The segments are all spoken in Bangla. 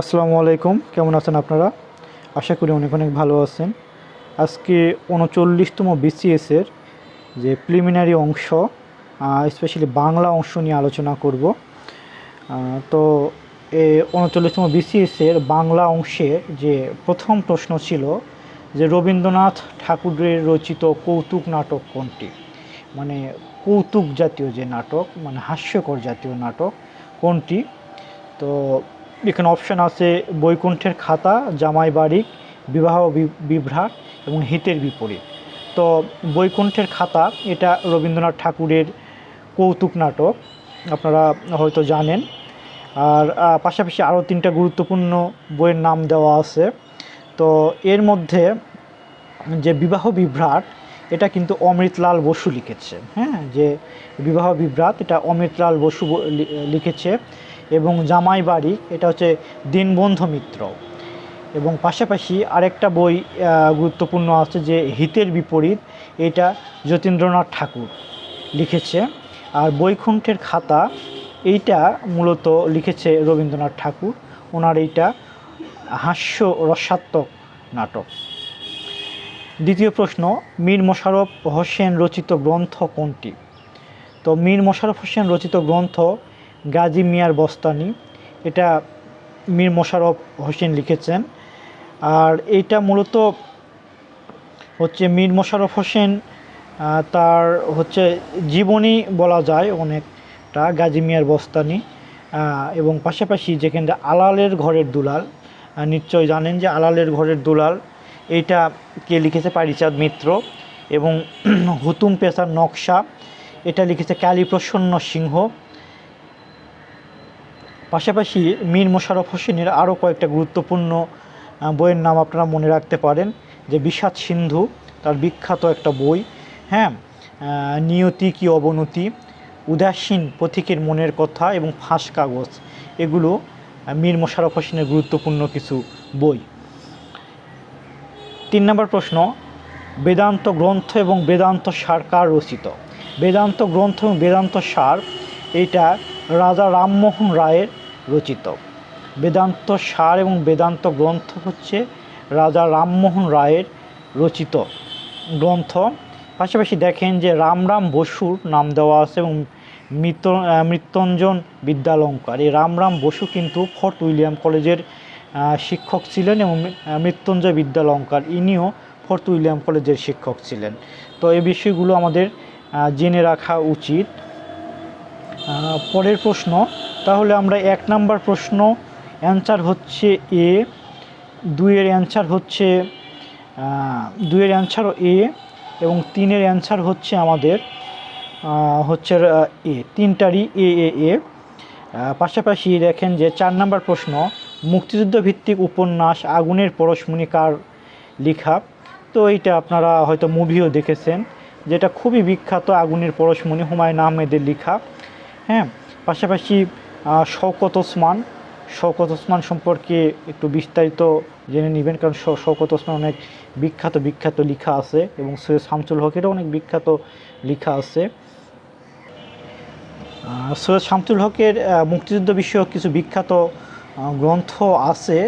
আসসালামু আলাইকুম। কেমন আছেন আপনারা? আশা করি অনেক অনেক ভালো আছেন। আজকে উনচল্লিশতম বিসিএসের যে প্রিলিমিনারি অংশ স্পেশালি বাংলা অংশ নিয়ে আলোচনা করব। তো এই উনচল্লিশতম বিসিএসের বাংলা অংশে যে প্রথম প্রশ্ন ছিল যে রবীন্দ্রনাথ ঠাকুরের রচিত কৌতুক নাটক কোনটি? মানে কৌতুক জাতীয় যে নাটক মানে হাস্যকর জাতীয় নাটক কোনটি? তো এখানে অপশান আছে বৈকুণ্ঠের খাতা জামাই বাড়ি বিবাহ বিভ্রাট এবং হিতের বিপরীত। তো বৈকুণ্ঠের খাতা, এটা রবীন্দ্রনাথ ঠাকুরের কৌতুক নাটক, আপনারা হয়তো জানেন। আর পাশাপাশি আরও তিনটা গুরুত্বপূর্ণ বইয়ের নাম দেওয়া আছে। তো এর মধ্যে যে বিবাহ বিভ্রাট, এটা কিন্তু অমৃতলাল বসু লিখেছে হ্যাঁ? যে বিবাহ বিভ্রাট, এটা অমৃতলাল বসু লিখেছে। এবং জামাই বাড়ি, এটা হচ্ছে দীনবন্ধু মিত্র। এবং পাশাপাশি আরেকটা বই গুরুত্বপূর্ণ আছে যে হিতের বিপরীত, এটা যতীন্দ্রনাথ ঠাকুর লিখেছে। আর বৈকুণ্ঠের খাতা, এইটা মূলত লিখেছে রবীন্দ্রনাথ ঠাকুর। ওনার এইটা হাস্য রসাত্মক নাটক। দ্বিতীয় প্রশ্ন, মীর মোশারফ হোসেন রচিত গ্রন্থ কোনটি? তো মীর মোশারফ হোসেন রচিত গ্রন্থ গাজী মিয়ার বস্তানি। এটা মীর মোশাররফ হোসেন লিখেছেন। আর এইটা মূলত হচ্ছে মীর মোশাররফ হোসেন তার হচ্ছে জীবনী বলা যায় অনেকটা গাজী মিয়ার বস্তানি। এবং পাশাপাশি যেখানে আলালের ঘরের দুলাল নিশ্চয় জানেন যে আলালের ঘরের দুলাল, এইটা কে লিখেছে? পারিচাঁদ মিত্র। এবং হুতুম পেশার নকশা, এটা লিখেছে কালীপ্রসন্ন সিংহ। পাশাপাশি মীর মোশাররফ হোসেনের আরও কয়েকটা গুরুত্বপূর্ণ বইয়ের নাম আপনারা মনে রাখতে পারেন, যে বিষাদ সিন্ধু, তার বিখ্যাত একটা বই হ্যাঁ নিয়তি কি অবনতি, উদাসীন পথিকের মনের কথা এবং ফাঁস কাগজ, এগুলো মীর মোশাররফ হোসেনের গুরুত্বপূর্ণ কিছু বই। তিন নম্বর প্রশ্ন, বেদান্ত গ্রন্থ এবং বেদান্ত সার কার রচিত? বেদান্ত গ্রন্থ এবং বেদান্ত সার এইটা রাজা রামমোহন রায়ের রচিত। বেদান্ত সার এবং বেদান্ত গ্রন্থ হচ্ছে রাজা রামমোহন রায়ের রচিত গ্রন্থ। পাশাপাশি দেখেন যে রামরাম বসুর নাম দেওয়া আছে এবং মৃত মৃত্যুঞ্জন বিদ্যালঙ্কার। এই রামরাম বসু কিন্তু ফোর্ট উইলিয়াম কলেজের শিক্ষক ছিলেন এবং মৃত্যুঞ্জয় বিদ্যালঙ্কার। ইনিও ফোর্ট উইলিয়াম কলেজের শিক্ষক ছিলেন। তো এই বিষয়গুলো আমাদের জেনে রাখা উচিত। পরের প্রশ্ন। তাহলে আমরা এক নাম্বার প্রশ্ন, অ্যান্সার হচ্ছে এ, দুইয়ের অ্যান্সার হচ্ছে দুইয়ের অ্যান্সারও এ এবং তিনের অ্যান্সার হচ্ছে আমাদের হচ্ছে এ, তিনটারই এ এ এ। পাশাপাশি দেখেন যে চার নাম্বার প্রশ্ন, মুক্তিযুদ্ধ ভিত্তিক উপন্যাস আগুনের পরশমণি কার লেখা। তো এইটা আপনারা হয়তো মুভিও দেখেছেন, যেটা খুবই বিখ্যাত আগুনের পরশমণি হুমায়ুন আহমেদের লেখা। হ্যাঁ পাশাপাশি শওকত ওসমান শওকত ওসমান সম্পর্কে একটু বিস্তারিত জেনে নেবেন, কারণ শওকত ওসমান অনেক বিখ্যাত বিখ্যাত লেখা আছে এবং সৈয়দ শামসুল হকেরও অনেক বিখ্যাত লেখা আছে। সৈয়দ শামসুল হকের মুক্তিযুদ্ধ বিষয়ক কিছু বিখ্যাত গ্রন্থ আছে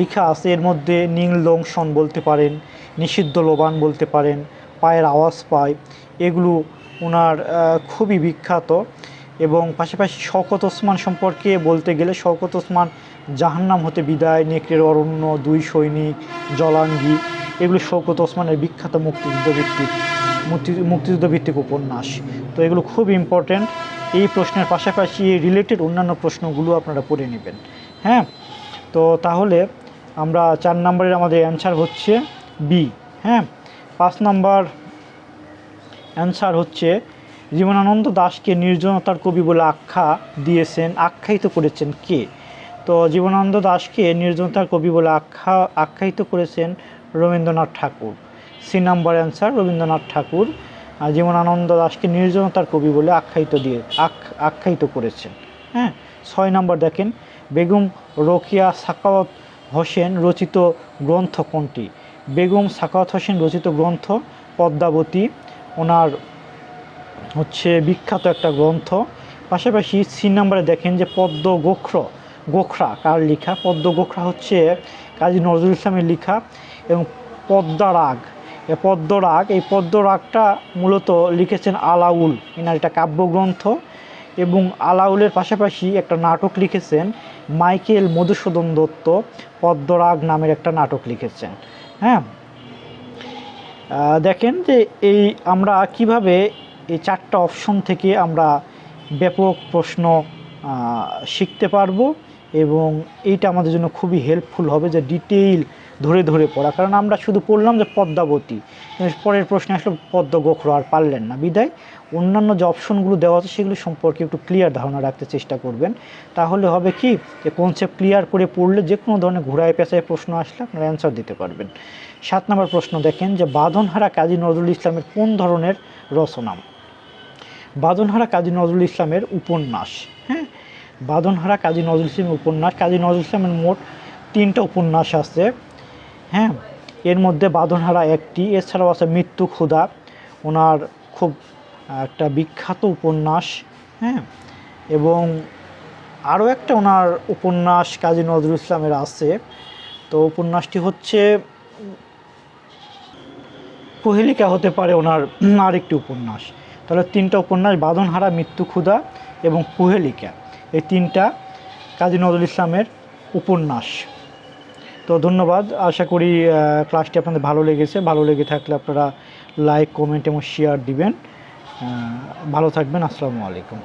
লেখা আছে। এর মধ্যে নীল দংশন বলতে পারেন, নিষিদ্ধ লোবান বলতে পারেন, পায়ের আওয়াজ পায়। এগুলো ওনার খুবই বিখ্যাত। এবং পাশাপাশি শওকত ওসমান সম্পর্কে বলতে গেলে শওকত ওসমান জাহান্নাম হতে বিদায়, নেকড়ের অরণ্য, দুই সৈনিক, জলাঙ্গি, এগুলো শওকত ওসমানের বিখ্যাত মুক্তিযুদ্ধ ভিত্তিক, মুক্তি মুক্তিযুদ্ধ ভিত্তিক উপন্যাস। তো এগুলো খুব ইম্পর্ট্যান্ট এই প্রশ্নের পাশাপাশি রিলেটেড অন্যান্য প্রশ্নগুলো আপনারা পড়ে নেবেন। হ্যাঁ? তো তাহলে আমরা চার নম্বরের আমাদের অ্যান্সার হচ্ছে বি হ্যাঁ? পাঁচ নাম্বার অ্যান্সার হচ্ছে জীবনানন্দ দাসকে নির্জনতার কবি বলে আখ্যা দিয়েছেন, আখ্যায়িত করেছেন কে? তো জীবনানন্দ দাশকে নির্জনতার কবি বলে আখ্যা, আখ্যায়িত করেছেন Rabindranath Thakur. C number answer Rabindranath Thakur Jibanananda দাশকে নির্জনতার কবি বলে আখ্যায়িত দিয়ে, আখ- আখ্যায়িত করেছেন। হ্যাঁ ছয় নাম্বার দেখেন, বেগম রোকিয়া সাকাওয়াত হোসেন রচিত গ্রন্থ কোনটি? বেগম সাকাওয়াত হোসেন রচিত গ্রন্থ পদ্মাবতী, ওনার হচ্ছে বিখ্যাত একটা গ্রন্থ। পাশাপাশি সি নাম্বারে দেখেন যে পদ্ম গোখ্র, গোখরা কার লেখা? পদ্ম গোখরা হচ্ছে কাজী নজরুল ইসলামের লেখা এবং পদ্মা রাগ। এ পদ্ম রাগ, এই পদ্ম রাগটা মূলত লিখেছেন আলাউল, এনার এটা কাব্যগ্রন্থ এবং আলাউলের পাশাপাশি একটা নাটক লিখেছেন মাইকেল মধুসূদন দত্ত পদ্মরাগ নামের একটা নাটক লিখেছেন। হ্যাঁ? দেখেন যে এই আমরা কীভাবে এই চারটা অপশন থেকে আমরা ব্যাপক প্রশ্ন শিখতে পারব এবং এইটা আমাদের জন্য খুবই হেল্পফুল হবে যে ডিটেইল ধরে ধরে পড়া। কারণ আমরা শুধু পড়লাম যে পদ্মাবতী পরের প্রশ্নে আসলে পদ্ম গোখরো আর পারলেন না। বিদায়। অন্যান্য যে অপশনগুলো দেওয়া আছে সেগুলো সম্পর্কে একটু ক্লিয়ার ধারণা রাখতে চেষ্টা করবেন। তাহলে হবে কি যে কনসেপ্ট ক্লিয়ার করে পড়লে যে কোনো ধরনের ঘোরায় পেঁচায় প্রশ্ন আসলে আপনারা অ্যান্সার দিতে পারবেন। সাত নম্বর প্রশ্ন দেখেন যে বাঁধনহারা কাজী নজরুল ইসলামের কোন ধরনের রচনা? বাঁধনহারা কাজী নজরুল ইসলামের উপন্যাস হ্যাঁ? বাঁধনহারা কাজী নজরুল ইসলামের উপন্যাস, কাজী নজরুল ইসলামের মোট তিনটা উপন্যাস আছে হ্যাঁ? এর মধ্যে বাঁধনহারা একটি, এছাড়াও আছে মৃত্যু ক্ষুধা, ওনার খুব একটা বিখ্যাত উপন্যাস হ্যাঁ? এবং আরও একটা ওনার উপন্যাস কাজী নজরুল ইসলামের আছে, তো উপন্যাসটি হচ্ছে, কোহেলিকা হতে পারে ওনার আরেকটি উপন্যাস। তাহলে তিনটা উপন্যাস, বাঁধনহারা, মৃত্যু ক্ষুধা এবং কুহেলিকা এই তিনটা কাজী নজরুল ইসলামের উপন্যাস। তো ধন্যবাদ। আশা করি ক্লাসটি আপনাদের ভালো লেগেছে। ভালো লেগে থাকলে আপনারা লাইক কমেন্ট এবং শেয়ার দিবেন। ভালো থাকবেন। আসসালামু আলাইকুম।